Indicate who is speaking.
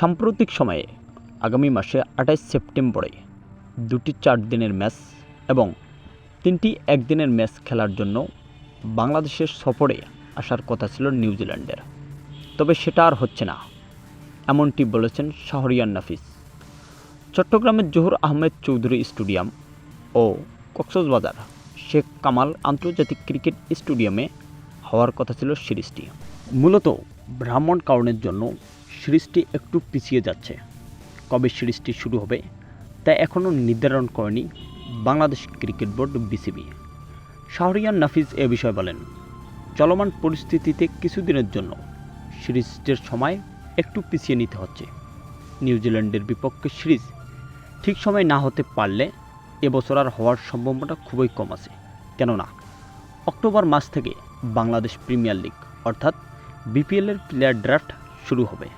Speaker 1: সাম্প্রতিক সময়ে আগামী মাসে আঠাইশ সেপ্টেম্বরে দুটি চার দিনের ম্যাচ এবং তিনটি একদিনের ম্যাচ খেলার জন্য বাংলাদেশের সফরে আসার কথা ছিল নিউজিল্যান্ডের তবে সেটা আর হচ্ছে না, এমনটি বলেছেন শাহরিয়ান নাফিস। চট্টগ্রামের জহুর আহমেদ চৌধুরী স্টেডিয়াম ও কক্সবাজার শেখ কামাল আন্তর্জাতিক ক্রিকেট স্টেডিয়ামে হওয়ার কথা ছিল সিরিজটি। মূলত ব্রাহ্মণ কারণের জন্য সিরিজটি একটু পিছিয়ে যাচ্ছে। কবে সিরিজটি শুরু হবে, তা এখনও নির্ধারণ করেনি Bangladesh cricket board BCB. Shahriar Nafees এ বিষয়ে বলেন, চলমান পরিস্থিতিতে কিছুদিনের জন্য সিরিজের সময় একটু পিছিয়ে নিতে হচ্ছে। নিউজিল্যান্ডের বিপক্ষে সিরিজ ঠিক সময় না হতে পারলে এবছর আর হওয়ার সম্ভাবনা খুবই কম আছে। কেননা, অক্টোবর মাস থেকে বাংলাদেশ প্রিমিয়ার লিগ, অর্থাৎ বিপিএলের প্লেয়ার ড্রাফট শুরু হবে।